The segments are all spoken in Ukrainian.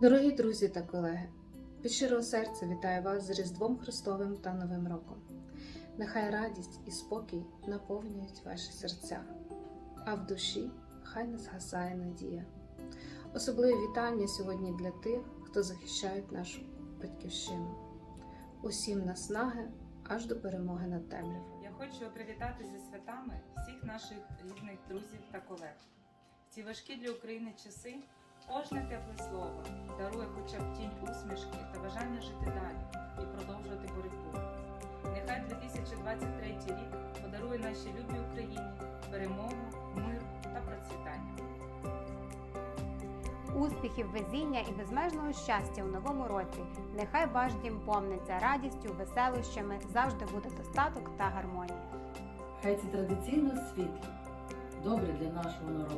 Дорогі друзі та колеги, від щирого серця вітаю вас з Різдвом Христовим та Новим роком. Нехай радість і спокій наповнюють ваші серця, а в душі хай не згасає надія. Особливі вітання сьогодні для тих, хто захищають нашу батьківщину. Усім наснаги аж до перемоги над темрявою. Я хочу привітати зі святами всіх наших рідних друзів та колег. В ці важкі для України часи кожне тепле слово дарує хоча б тінь усмішки та бажання жити далі і продовжувати боротьбу. Нехай 2023 рік подарує нашій любій Україні перемогу, мир та процвітання. Успіхів, везіння і безмежного щастя у новому році. Нехай ваш дім повниться радістю, веселощами, завжди буде достаток та гармонія. Хай ці традиційно світлі, добре для нашого народу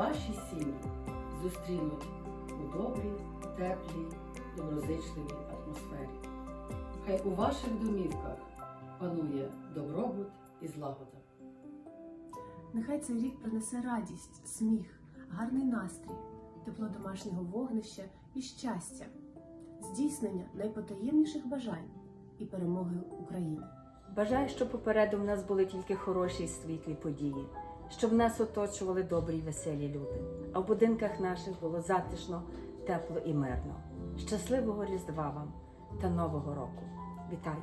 ваші сім'ї зустрінуть у добрій, теплій, доброзичливій атмосфері. Хай у ваших домівках панує добробут і злагода. Нехай цей рік принесе радість, сміх, гарний настрій, тепло домашнього вогнища і щастя, здійснення найпотаємніших бажань і перемоги України. Бажаю, щоб попереду в нас були тільки хороші й світлі події, щоб нас оточували добрі й веселі люди, а в будинках наших було затишно, тепло і мирно. Щасливого Різдва вам та Нового року! Вітаю!